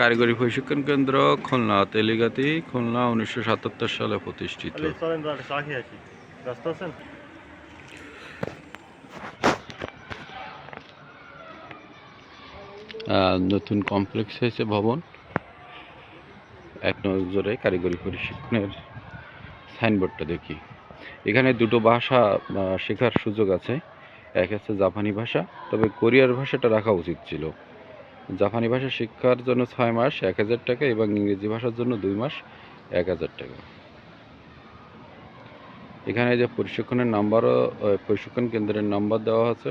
কারিগরি প্রশিক্ষণ কেন্দ্র খুলনা তেলিগাতি খুলনা উনিশশো সাতাত্তর সালে প্রতিষ্ঠিত। নতুন কমপ্লেক্স হয়েছে ভবন। এক নজরে কারিগরি প্রশিক্ষণের সাইনবোর্ডটা দেখি। এখানে দুটো ভাষা শেখার সুযোগ আছে। এক আছে জাপানি ভাষা তবে কোরিয়ার ভাষাটা রাখা উচিত ছিল। জাপানি ভাষা শিক্ষার জন্য ছয় মাস, এক হাজার টাকা এবং ইংরেজি ভাষার জন্য দুই মাস, এক হাজার টাকা। এখানে যে প্রশিক্ষণের নাম্বারও প্রশিক্ষণ কেন্দ্রের নাম্বার দেওয়া আছে।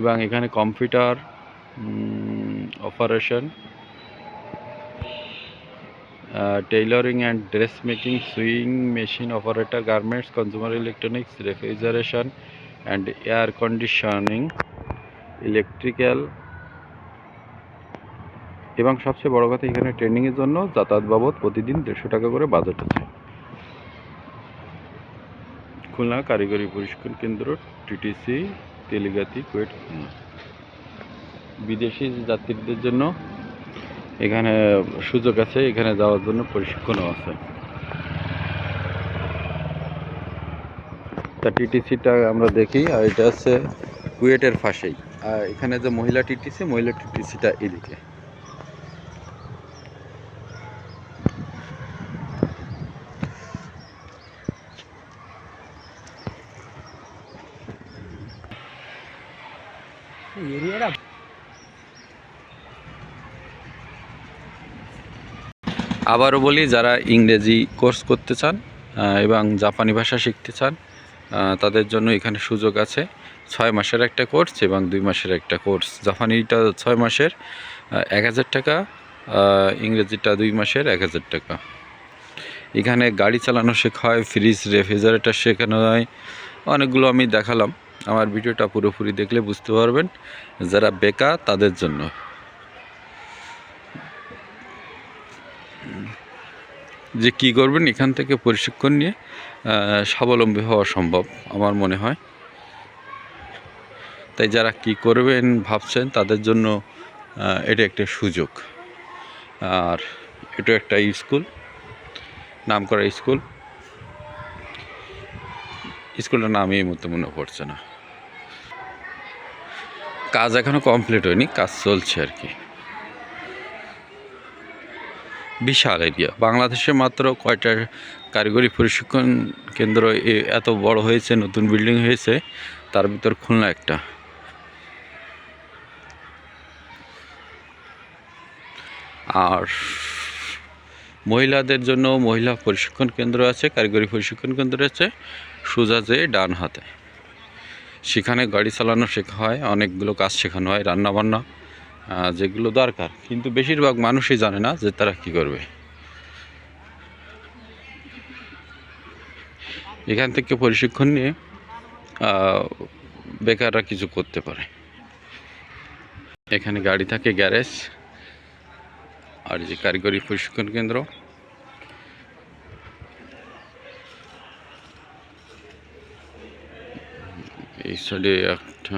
এবং এখানে computer operation tailoring and dress making, sewing machine operator, garments, consumer electronics, refrigeration and air conditioning, electrical এবং সবচেয়ে বড় কথা এখানে ট্রেনিংয়ের জন্য যাতায়াত বাবদ প্রতিদিন দেড়শো টাকা করে বাজেট আছে। খুলনা কারিগরি প্রশিক্ষণ কেন্দ্র টিটিসি তেলিগাতি, কুয়েট বিদেশি যাত্রীদের জন্য এখানে সুযোগ আছে, এখানে যাওয়ার জন্য প্রশিক্ষণও আছে। তা টিটিসিটা আমরা দেখি, আর এটা হচ্ছে কুয়েটের পাশেই। আর এখানে যে মহিলা টিটিসি মহিলা টিটিসিটা এদিকে। এরিয়াটা আবারও বলি, যারা ইংরেজি কোর্স করতে চান এবং জাপানি ভাষা শিখতে চান তাদের জন্য এখানে সুযোগ আছে। ছয় মাসের একটা কোর্স এবং দুই মাসের একটা কোর্স। জাপানিটা ছয় মাসের এক হাজার টাকা ইংরেজিটা দুই মাসের এক হাজার টাকা। এখানে গাড়ি চালানো শেখা হয় ফ্রিজ, রেফ্রিজারেটর শেখানো হয়, অনেকগুলো আমি দেখালাম। আমার ভিডিওটা পুরোপুরি দেখলে বুঝতে পারবেন যারা বেকার তাদের জন্য। যে কি করবেন এখান থেকে প্রশিক্ষণ নিয়ে স্বাবলম্বী হওয়া সম্ভব আমার মনে হয়। তাই যারা কি করবেন ভাবছেন তাদের জন্য এটা একটা সুযোগ। আর এটা একটা স্কুল নাম করা স্কুল। স্কুলটার নাম এই মতো মনে পড়ছে না। কাজ এখনও কমপ্লিট হয়নি, কাজ চলছে আর কি। বিশাল এরিয়া বাংলাদেশে মাত্র কয়টা কারিগরি প্রশিক্ষণ কেন্দ্র এত বড় হয়েছে, নতুন বিল্ডিং হয়েছে, তার ভিতর খুলনা একটা। আর মহিলাদের জন্য মহিলা প্রশিক্ষণ কেন্দ্র আছে, কারিগরি প্রশিক্ষণ কেন্দ্র আছে, সোজা ডান হাতে সেখানে গাড়ি চালানো শেখা হয়, অনেকগুলো কাজ শেখানো হয়, রান্নাবান্না যেগুলো দরকার। কিন্তু বেশিরভাগ মানুষই জানে না যে তারা কি করবে। এখান থেকে প্রশিক্ষণ নিয়ে বেকাররা কিছু করতে পারে। এখানে গাড়ি থাকে, গ্যারেজ, আর যে কারিগরি প্রশিক্ষণ কেন্দ্র। এই সাইডে একটা